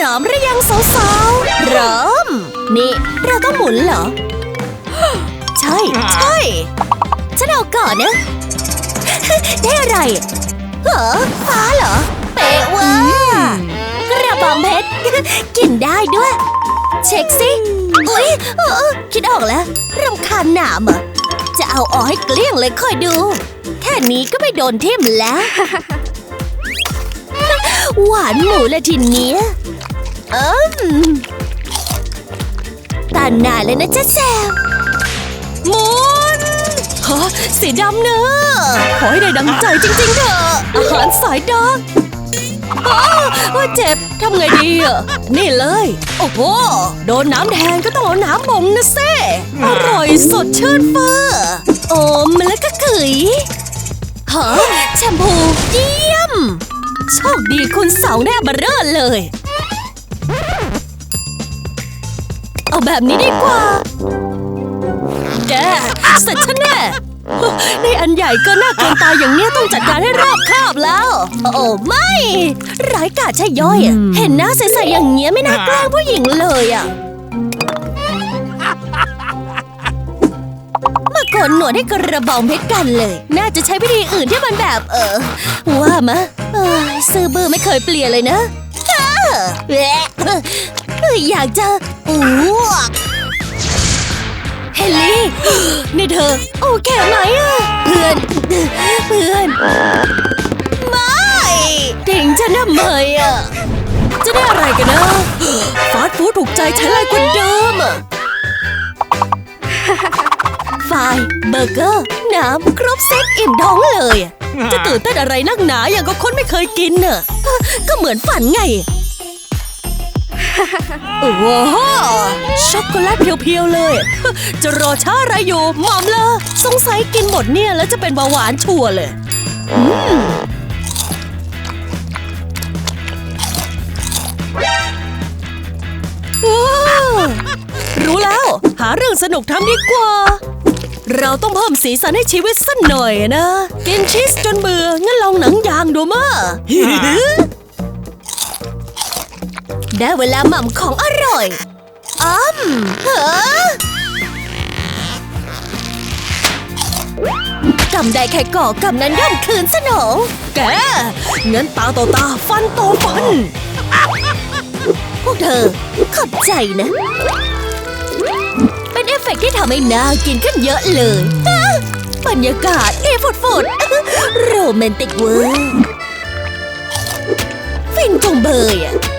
ร้อมหรือยังสาวๆพร้อม นี่ เราต้องหมุนเหรอ ใช่ใช่ฉันเอาก่อนนะ ได้อะไรเหรอฟ้าเหรอ เป๊ะเว่ากระบองเพชร กินได้ด้วย เช็คสิอุ๊ยออคิดออกแล้วรำคาญหนามอะจะเอาออกให้เกลี้ยงเลยคอยดู แค่นี้ก็ไม่โดนทิ่มแล้ว หวานหมูลยทีเนี้ย อืมตานนานเลยนะจ๊ะแซมมุนฮะสีดำเนอะขอให้ได้ดังใจจริง ๆ เถอะ อาหารสายดาร์กอ้าวว่าเจ็บทำไงดีอะนี่เลย โอ้โห โดนน้ำแทงก็ต้องเอาน้ำบ่งนะเซ่อร่อยสดชื่นเฟอร์โอมแล้วก็กึ๋ยฮะแชมพูเยี่ยม โชคดีคุณสาวแน่มาเร่อเลย เอาแบบนี้ดีกว่า แกเสร็จฉันแน่ในอันใหญ่ก็น่าเกินตายอย่างเนี้ยต้องจัดการให้รอบคอบแล้ว โอ้ไม่ร้ายกาจใช่ย่อยอะเห็นหน้าใสๆอย่างเงี้ยไม่น่าแกล้งผู้หญิงเลยอะมาโกนหนวดให้กระบองเพชรกันเลย น่าจะใช้วิธีอื่นที่มันแบบเออ ว่ามะเอ้ยซื้อเบอร์ไม่เคยเปลี่ยนเลยนะเออแหละเอ้ยอยากจะอ้วกเฮลลี่นี่เธอ โอเคไหมอะเพื่อน เพื่อน ไม่ทิ้งฉันทำไมอะจะได้อะไรกันนะฟาสต์ฟู้ดถูกใจฉันเลยกว่าเดิมอะไฟล์เบอร์เกอร์ น้ำครบเซตอิ่มท้องเลยอะจะตื่นเต้นอะไรนักหนาอย่างก็คนไม่เคยกินน่ะ ก็เหมือนฝันไง โอ้โหช็อกโกแลตเพียวๆเลย จะรอช้าอะไรอยู่หมอมเลยสงสัยกินหมดเนี่ยแล้วจะเป็นเบาหวานชัวร์เลยอืมว้ารู้แล้ว หาเรื่องสนุกทำดีกว่า เราต้องเพิ่มสีสันให้ชีวิตสักหน่อยนะ กินชีสจนเบื่องั้นลองหนังยางดูมา ได้เวลาหม่ำของอร่อยอ้ำเหรอกำได้แค่ก่อกำนั้นย่อมคืนสนองแกเงั้นตาต่อตาฟันต่อฟัน พวกเธอขอบใจนะ เป็นเอฟเฟกต์ที่ทำให้น่ากินขึ้นเยอะเลยบรรยากาศเอฝุดฝดโรแมนติกเวอร์ฟินจงเบยอะ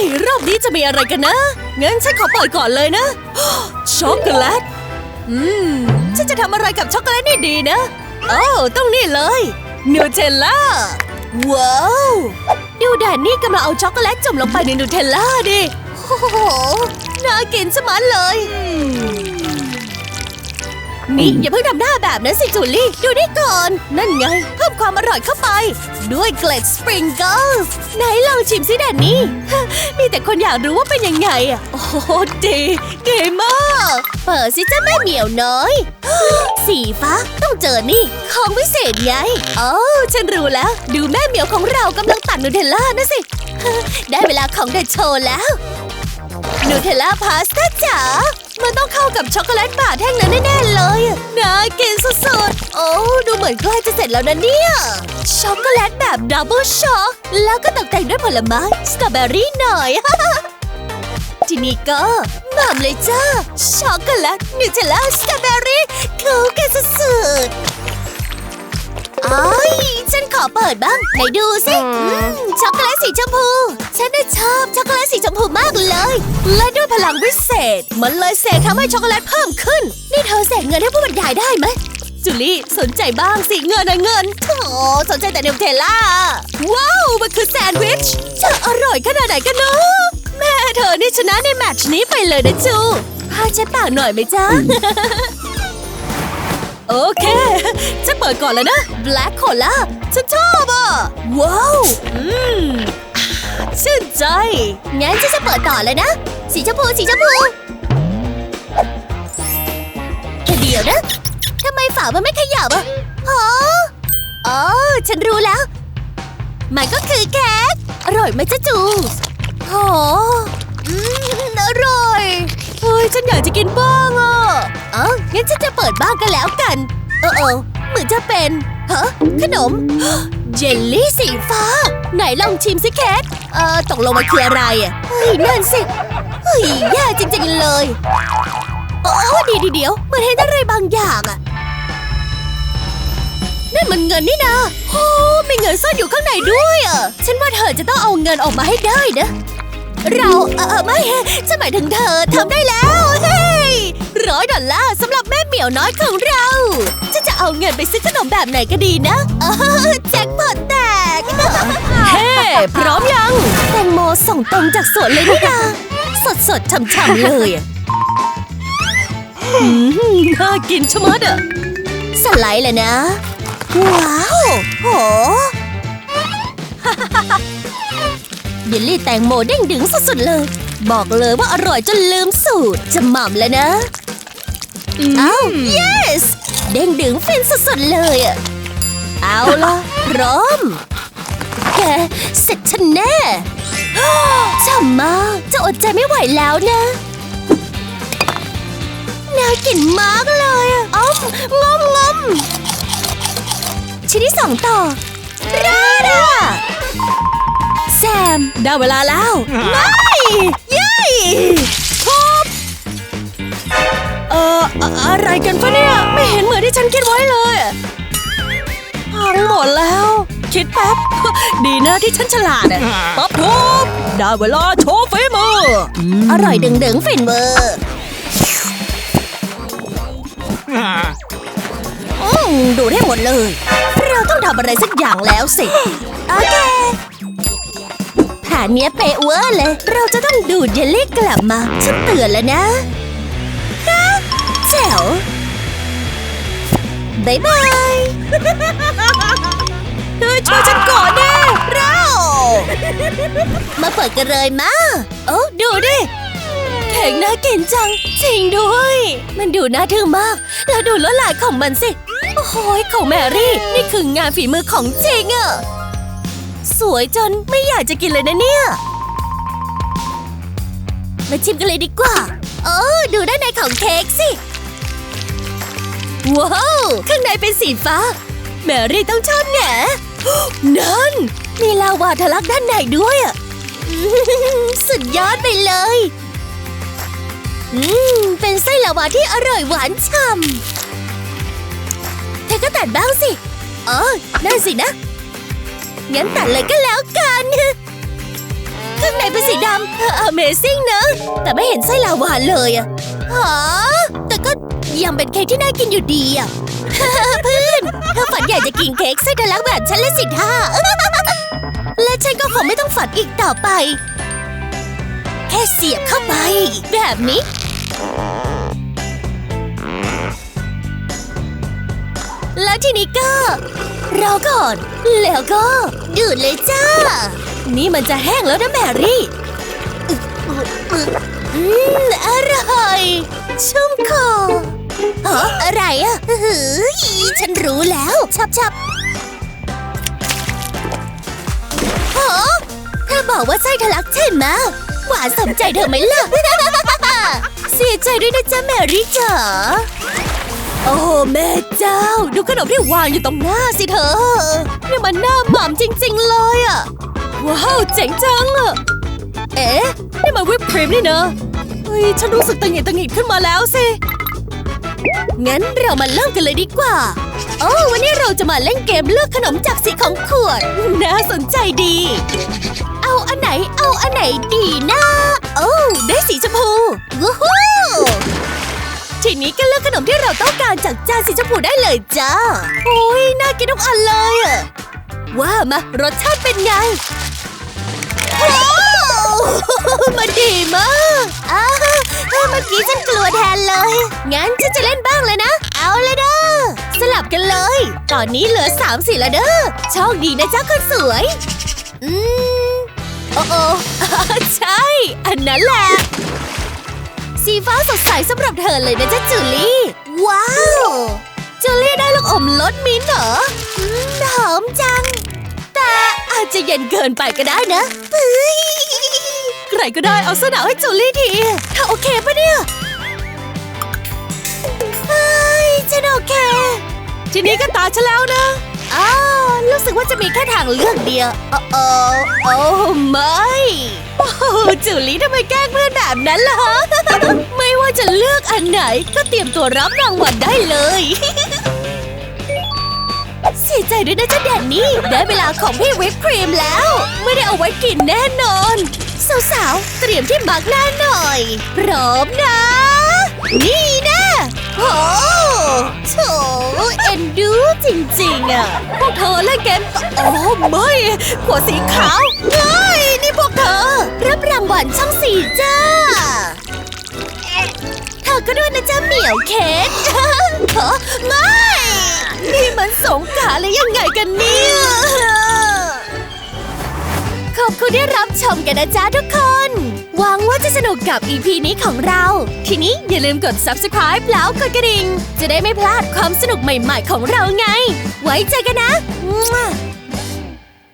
ย รอบนี้จะมีอะไรกันนะงั้นฉันขอเปิดก่อนเลยนะ ช็อกโกแลต อืม ฉันจะทำอะไรกับช็อกโกแลตนี่ดีนะ โอ้าต้องนี่เลยนูเทลล่า ว้าวดูแดนนี่กำลังเอาช็อกโกแลตจุ่มลงไปในนูเทลล่าดิโอ้โหน่ากินสมันเลย นี่อย่าเพิ่งทำหน้าแบบนั้นสิจูลี่ ดูนี่ก่อน นั่นไง เพิ่มความอร่อยเข้าไป ด้วยเกล็ดสปริงเกิลไหนลองชิมสิแดนนี่ มีแต่คนอยากรู้ว่าเป็นยังไงอะ โอ้โหดีดีมาก เปิดสิจ้าแม่เหมียวน้อย สีฟ้าต้องเจอนี่ ของพิเศษไงโอ้ฉันรู้แล้ว ดูแม่เหมียวของเรากำลังตัดนูเทลล่านะสิ ได้เวลาของเดอะโชว์แล้วนูเทลล่าพาสต้าจ๋ามันต้องเข้ากับช็อกโกแลตบาร์แท่งนั้นแน่ ดๆโอ้ดูเหมือนใกล้จะเสร็จแล้วนะเนี่ย ช็อกโกแลตแบบดับเบิลช็อก แล้วก็ตกแต่งด้วยผลไม้สตรอเบอรี่หน่อย ทีนี้ก็หม่ำเลยจ้า ช็อกโกแลตนูเทลล่าสตรอเบอรี่เข้ากันสุดๆอ้ายฉันขอเปิดบ้างไหนดูสิอืมช็อกโกแลตสีชมพู ฉันน่ะชอบช็อกโกแลตสีชมพูมากเลย และด้วยพลังวิเศษ มันเลยเสกทำให้ช็อกโกแลตเพิ่มขึ้น นี่เธอเสกเงินให้ผู้บรรยายได้ไหม จูลี่สนใจบ้างสิเงินนะเงินโถสนใจแต่เนวเทลล่า ว้าว มันคือแซนด์วิชจะอร่อยขนาดไหนกันเนาะแม่เธอนี่ชนะในแมตช์นี้ไปเลยนะจูพาเช็ดปากหน่อยไหมจ๊ะ โอเคฉันเปิดก่อนแล้วนะ Black Cola ฉันชอบอะ ว้าว อืมอ่าชื่นใจ งั้นฉันจะเปิดต่อเลยนะ สีชมพูสีชมพูแค่เดียวนะทำไมฝามันไม่ขยับอะฮะอ๋อฉันรู้แล้ว มันก็คือแค้กอร่อยไหมจ๊ะจูโหอืมอร่อยเฮ้ยฉันอยากจะกินบ้างอะเอ้างั้นฉันจะเปิดบ้างกันแล้วกัน เออเออเหมือนจะเป็นฮะขนม เจลลี่สีฟ้า ไหนลองชิมสิแคทเออตกลงมันคืออะไรอะเฮ้ยนั่นสิเฮ้ยแย่จริงๆเลย โอ้ดียวเดี๋ยวเหมือนเห็นอะไรบางอย่างอะ นั่นมันเงินนี่นะโอ้มีเงินซ่อนอยู่ข้างในด้วยอะ ฉันว่าเธอจะต้องเอาเงินออกมาให้ได้นะ เราเออเออไม่ฉันหมายถึงเธอทำได้แล้วเฮ้ยร้อยดอลลาร์สำหรับแม่เหมียวน้อยของเราฉันจะเอาเงินไปซื้อขนมแบบไหนก็ดีนะเออแจ็คพอตแตก เฮ้ พร้อมยัง แตงโมส่งตรงจากสวนเลยนี่นาสดสดๆช่ำๆเลยอะอืมน่ากินชะมัดอะสไลด์เลยนะ ว้าว โหเยลลี่แตงโมเด้งดึงสุดๆเลย บอกเลยว่าอร่อยจนลืมสูตรจะหม่ำแล้วนะ เอ้า yes เด้งดึงฟินสุดๆเลยอะเอาล่ะพร้อม แกเสร็จฉันแน่ช่ำมากจะอดใจไม่ไหวแล้วนะน่ากินมากเลยอ้อมงอมงอม ชิ้นที่สองต่อราดาแซม ได้เวลาแล้ว ไม่เย้ทุบเอ่ออะอะไรกันฟะเนี่ย ไม่เห็นเหมือนที่ฉันคิดไว้เลยพังหมดแล้ว คิดแป๊บ ดีนะที่ฉันฉลาดอะป๊อปทุบได้เวลาโชว์ฝีมือออร่อยดึงดึงๆฟินเวอร์อืม ดูได้หมดเลย เราต้องทำอะไรสักอย่างแล้วสิ โอเคแผนเนี้ยเป๊ะเวอร์เลย เราจะต้องดูดเยลลี่กลับมาฉันเตือนแล้วนะฮะแจ๋วบายบายเฮ้ยช่วยฉันก่อนดิเรามาเปิดกันเลยมาโอ้ดูดิเค้กน่ากินจัง จริงด้วย มันดูน่าทึ่งมาก แล้วดูลวดลายของมันสิ โอ้โหของแมรี่ นี่คืองานฝีมือของจริงอะสวยจนไม่อยากจะกินเลยนะเนี่ย มาชิมกันเลยดีกว่าโอ้ดูด้านในของเค้กสิ ว้าว ข้างในเป็นสีฟ้า แมรี่ต้องชอบแหนนั่น มีลาวาทะลักด้านในด้วยอะสุดยอดไปเลย อืม เป็นไส้ลาวาที่อร่อยหวานฉ่ำ ตัดบ้างสิอ๋อนั่นสินะ งั้นตัดเลยก็แล้วกันข้างในเป็นสีดำ Amazing นะ แต่ไม่เห็นไส้ลาวาเลยอะหาแต่ก็ยังเป็นเค้กที่น่ากินอยู่ดีอะเพื่อนเธอฝันอยากจะกินเค้กไส้ทะลักแบบฉันและสิท่าและฉันก็คงไม่ต้องฝันอีกต่อไป แค่เสียบเข้าไป แบบนี้ แล้วทีนี้ก็รอก่อน แล้วก็ดูดเลยจ้า นี่มันจะแห้งแล้วนะแมรี่อืมอร่อย ชุ่มคอฮะอะไรอะเฮ้ยฉันรู้แล้วชับชับฮะเธอบอกว่าไส้ทะลักใช่ไหมหวานสมใจเธอไหมล่ะ เสียใจด้วยนะจ๊ะแมรี่จ๋า โอ้แม่เจ้า ดูขนมที่วางอยู่ตรงหน้าสิเธอนี่มันหน้าหม่ำจริง ๆ เลยอะ ว้าวเจ๋งจังอะเอ๊ะนี่มันวิปครีมนี่เนอะเฮ้ยฉันรู้สึกตังหิดตังหิดขึ้นมาแล้วสิ งั้นเรามาเริ่มกันเลยดีกว่า โอ้วันนี้เราจะมาเล่นเกมเลือกขนมจากสีของขวด น่าสนใจดี เอาอันไหนเอาอันไหนดีนะ โอ้ได้สีชมพู วู้ฮู้ ทีนี้ก็เลือกขนมที่เราต้องการจากจานสีชมพูได้เลยจ้าโอ้ยน่ากินทุกอันเลยอะว่ามารสชาติเป็นไงว้าวมันดีมากอ้าวเมื่อกี้ฉันกลัวแทนเลย งั้นฉันจะเล่นบ้างเลยนะ เอาเลยเด้อ สลับกันเลย ตอนนี้เหลือสามสีแล้วเด้อโชคดีนะจ๊ะคนสวย อืม โอ้โอ้ใช่ อันนั้นแหละ สีฟ้าสดใสสำหรับเธอเลยนะจ๊ะจูลี่ ว้าว จูลี่ได้ลูกอมรสมิ้นท์เหรออืมหอมจัง แต่อาจจะเย็นเกินไปก็ได้นะเฮ้ยไหร่ก็ได้เอาเสื้อหนาวให้จูลี่ทีเธอโอเคปะเนี่ยเฮ้ยฉันโอเค ทีนี้ก็ตาฉันแล้วนะอ้าว รู้สึกว่าจะมีแค่ทางเลือกเดียวโอ้โอ้โอ้ไม่โอ้จูลี่ทำไมแกล้งเพื่อนแบบนั้นล่ะ ไม่ว่าจะเลือกอันไหน ก็เตรียมตัวรับรางวัลได้เลย เสียใจด้วยนะจ๊ะแดนนี่ ได้เวลาของพี่วิปครีมแล้ว ไม่ได้เอาไว้กินแน่นอน สาวๆ เตรียมที่มาร์กหน้าหน่อย พร้อมนะ นี่นะโอ้ โถเอ็นดูจริงๆอะ พวกเธอเล่นเกมอโอ้ไม่ขวดสีขาวเฮ้ยนี่พวกเธอ รับรางวัลช่องสี่จ้า เธอก็ด้วยนะจ๊ะเหมียวเค้กฮะไม่ นี่มันสงกรารหรือยังไงกันเนี่ย ขอบคุณที่รับชมกันนะจ๊ะทุกคน หวังว่าจะสนุกกับ EP นี้ของเรา ทีนี้อย่าลืมกด subscribe แล้วกดกระดิ่ง จะได้ไม่พลาดความสนุกใหม่ๆของเราไง ไว้เจอกันนะ